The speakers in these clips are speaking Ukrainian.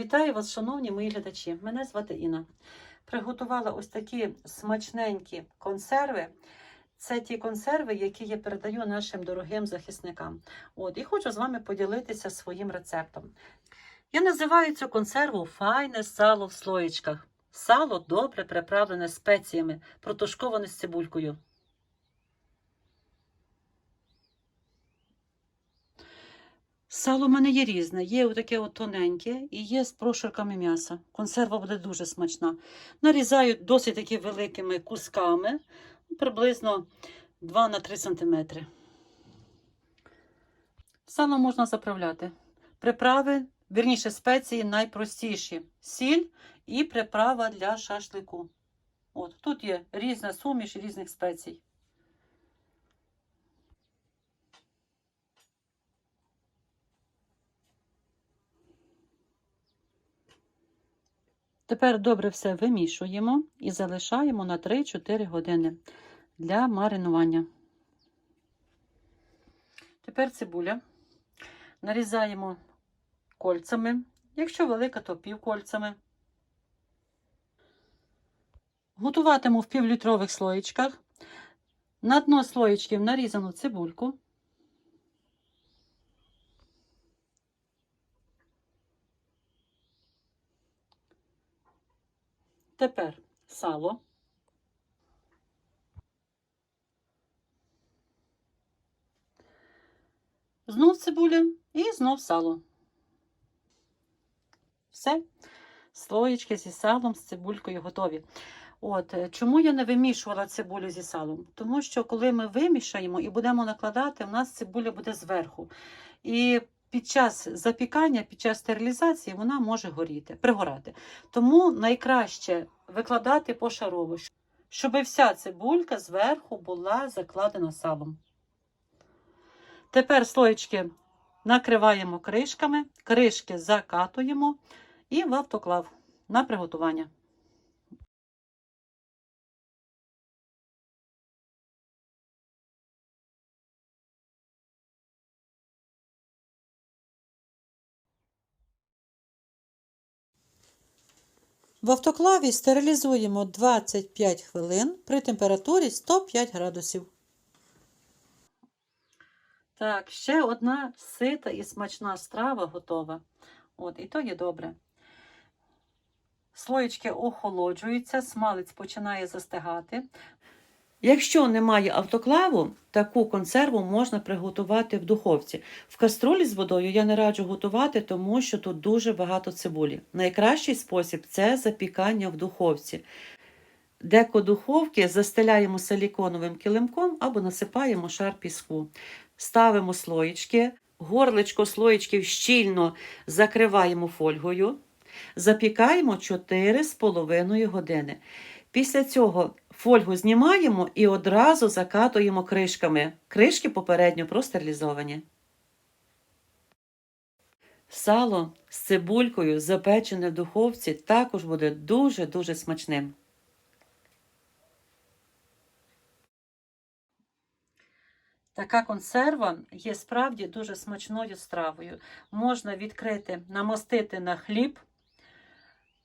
Вітаю вас, шановні мої глядачі. Мене звати Інна. Приготувала ось такі смачненькі консерви. Це ті консерви, які я передаю нашим дорогим захисникам. От, і хочу з вами поділитися своїм рецептом. Я називаю цю консерву файне сало в слоєчках. Сало добре приправлене спеціями, протушковане з цибулькою. Сало в мене є різне. Є отаке от тоненьке і є з прошарками м'яса. Консерва буде дуже смачна. Нарізаю досить таки великими кусками, приблизно 2 на 3 см. Сало можна заправляти. Приправи, вірніше спеції найпростіші: сіль і приправа для шашлику. От, тут є різна суміш різних спецій. Тепер добре все вимішуємо і залишаємо на 3-4 години для маринування. Тепер цибуля. Нарізаємо кольцями. Якщо велика, то півкольцями. Готуватиму в півлітрових слоєчках. На дно слоєчків нарізану цибульку. Тепер сало. Знов цибуля і знов сало. Все. Слоєчки зі салом, з цибулькою готові. От, Чому я не вимішувала цибулю зі салом? Тому що коли ми вимішаємо і будемо накладати, у нас цибуля буде зверху. І під час запікання, під час стерилізації вона може горіти, пригорати. Тому найкраще викладати пошарово, щоб вся цибулька зверху була закладена салом. Тепер слоєчки накриваємо кришками, кришки закатуємо і в автоклав на приготування. В автоклаві стерилізуємо 25 хвилин при температурі 105 градусів. Так, ще одна сита і смачна страва готова. От, і то є добре. Слоєчки охолоджуються, смалець починає застигати. Якщо немає автоклаву, таку консерву можна приготувати в духовці. В каструлі з водою я не раджу готувати, тому що тут дуже багато цибулі. Найкращий спосіб це запікання в духовці. Деко духовки застеляємо силіконовим килимком або насипаємо шар піску. Ставимо слоєчки, горличко слоєчків щільно закриваємо фольгою, запікаємо 4,5 години. Після цього фольгу знімаємо і одразу закатуємо кришками. Кришки попередньо простерилізовані. Сало з цибулькою, запечене в духовці, також буде дуже-дуже смачним. Така консерва є справді дуже смачною стравою. Можна відкрити, намостити на хліб,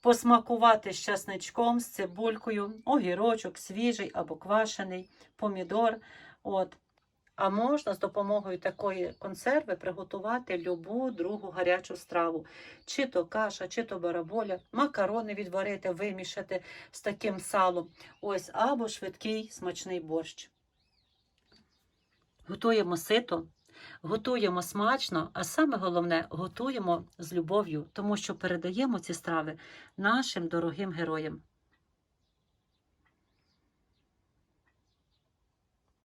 посмакувати з часничком, з цибулькою, огірочок свіжий або квашений, помідор. От. А можна з допомогою такої консерви приготувати любу другу гарячу страву. Чи то каша, чи то бараболя, макарони відварити, вимішати з таким салом. Ось, або швидкий смачний борщ. Готуємо сито, готуємо смачно, а саме головне готуємо з любов'ю, тому що передаємо ці страви нашим дорогим героям.